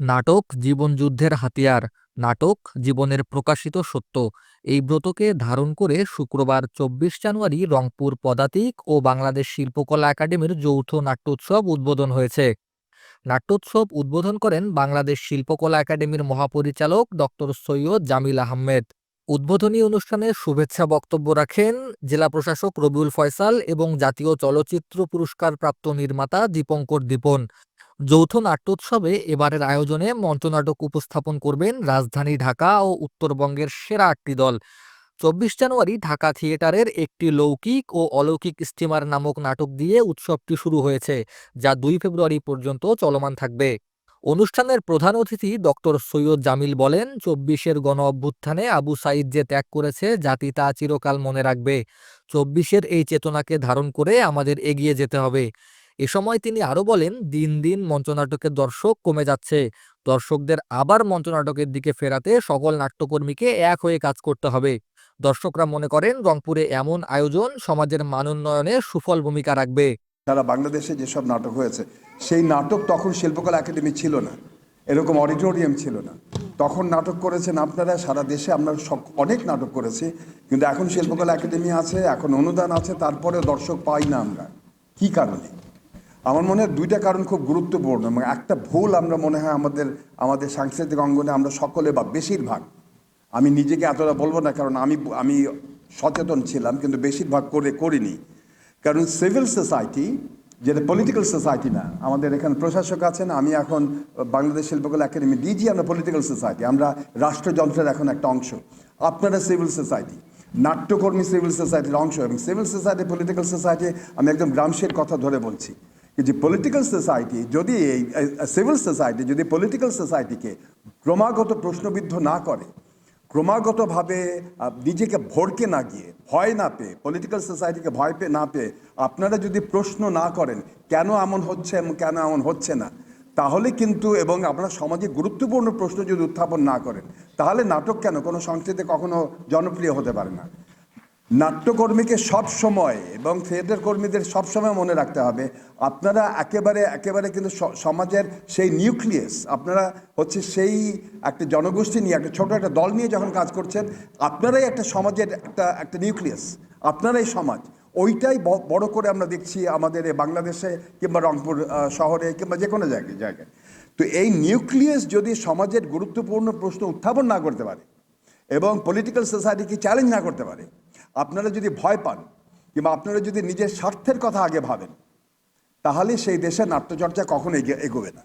নাটক জীবনযুদ্ধের হাতিয়ার, নাটক জীবনের প্রকাশিত সত্য। এই ব্রতকে ধারণ করে শুক্রবার চব্বিশ জানুয়ারি রংপুর পদাতিক ও বাংলাদেশ শিল্পকলা একাডেমির যৌথ নাট্যোৎসব উদ্বোধন হয়েছে। নাট্যোৎসব উদ্বোধন করেন বাংলাদেশ শিল্পকলা একাডেমির মহাপরিচালক ডক্টর সৈয়দ জামিল আহমেদ। উদ্বোধনী অনুষ্ঠানে শুভেচ্ছা বক্তব্য রাখেন জেলা প্রশাসক রবিউল ফয়সাল এবং জাতীয় চলচ্চিত্র পুরস্কার প্রাপ্ত নির্মাতা দীপঙ্কর দীপন। যৌথ নাট্যোৎসবে এবারের আয়োজনে মঞ্চনাটক উপস্থাপন করবেন রাজধানী ঢাকা ও উত্তরবঙ্গের সেরা আটটি দল। চব্বিশ জানুয়ারি ঢাকা থিয়েটারের একটি লৌকিক ও অলৌকিক স্টিমার নামক নাটক দিয়ে উৎসবটি শুরু হয়েছে, যা দুই ফেব্রুয়ারি পর্যন্ত চলমান থাকবে। অনুষ্ঠানের প্রধান অতিথি ডক্টর সৈয়দ জামিল বলেন, চব্বিশের গণ অভ্যুত্থানে আবু সাইদ যে ত্যাগ করেছে, জাতি তা চিরকাল মনে রাখবে। চব্বিশের এই চেতনাকে ধারণ করে আমাদের এগিয়ে যেতে হবে। এ সময় তিনি আরও বলেন, দিন দিন মঞ্চনাটকের দর্শক কমে যাচ্ছে। দর্শকদের আবার মঞ্চনাটকের দিকে ফেরাতে সকল নাট্যকর্মীকে এক হয়ে কাজ করতে হবে। দর্শকরা মনে করেন, রংপুরে এমন আয়োজন সমাজের মানোন্নয়নে সুফল ভূমিকা রাখবে। তারা বাংলাদেশে যেসব নাটক হয়েছে, সেই নাটক তখন শিল্পকলা একাডেমি ছিল না। এরকম অডিটোরিয়াম ছিল না। তখন নাটক করেছেন আপনারা, সারা দেশে আমরা অনেক নাটক করেছি। কিন্তু এখন শিল্পকলা একাডেমি আছে, এখন অনুদান আছে তারপরে দর্শক পাই না আমরা। কি কারণে? আমার মনে হয় দুইটা কারণ খুব গুরুত্বপূর্ণ এবং একটা ভুল আমরা মনে হয় আমাদের আমাদের সাংস্কৃতিক অঙ্গনে আমরা সকলে বা বেশিরভাগ, আমি নিজেকে এতটা বলব না কারণ আমি আমি সচেতন ছিলাম কিন্তু বেশিরভাগ করে করিনি। কারণ সিভিল সোসাইটি, যেটা পলিটিক্যাল সোসাইটি না, আমাদের এখানে প্রশাসক আছেন, আমি এখন বাংলাদেশ শিল্পকলা একাডেমি ডিজি, আমরা পলিটিক্যাল সোসাইটি, আমরা রাষ্ট্রযন্ত্রের এখন একটা অংশ। আপনারা সিভিল সোসাইটি, নাট্যকর্মী সিভিল সোসাইটির অংশ এবং সিভিল সোসাইটি, পলিটিক্যাল সোসাইটি, আমি একদম গ্রামসের কথা ধরে বলছি। যে পলিটিক্যাল সোসাইটি যদি এই সিভিল সোসাইটি যদি পলিটিক্যাল সোসাইটিকে ক্রমাগত প্রশ্নবিদ্ধ না করে, ক্রমাগতভাবে নিজেকে ভরকে না গিয়ে, ভয় না পেয়ে পলিটিক্যাল সোসাইটিকে ভয় পেয়ে না পেয়ে আপনারা যদি প্রশ্ন না করেন, কেন এমন হচ্ছে, কেন এমন হচ্ছে না, তাহলে কিন্তু এবং আপনারা সমাজে গুরুত্বপূর্ণ প্রশ্ন যদি উত্থাপন না করেন, তাহলে নাটক কেন? কোনো সংস্কৃতি কখনো জনপ্রিয় হতে পারে না। নাট্যকর্মীকে সব সময় এবং থিয়েটার কর্মীদের সব সময় মনে রাখতে হবে, আপনারা একেবারে একেবারে কিন্তু সমাজের সেই নিউক্লিয়াস আপনারা হচ্ছে সেই একটা জনগোষ্ঠী নিয়ে, একটা ছোট একটা দল নিয়ে যখন কাজ করছেন, আপনারাই একটা সমাজের একটা একটা নিউক্লিয়াস আপনারাই সমাজ। ওইটাই বড় করে আমরা দেখছি আমাদের বাংলাদেশে কিংবা রংপুর শহরে কিংবা যে কোনো জায়গায় জায়গায়। তো এই নিউক্লিয়াস যদি সমাজের গুরুত্বপূর্ণ প্রশ্ন উত্থাপন না করতে পারে এবং পলিটিক্যাল সোসাইটিকে চ্যালেঞ্জ না করতে পারে আপনারা যদি ভয় পান কিংবা আপনারা যদি নিজের স্বার্থের কথা আগে ভাবেন, তাহলে সেই দেশের নাট্যচর্চা কখনো এগোবে না।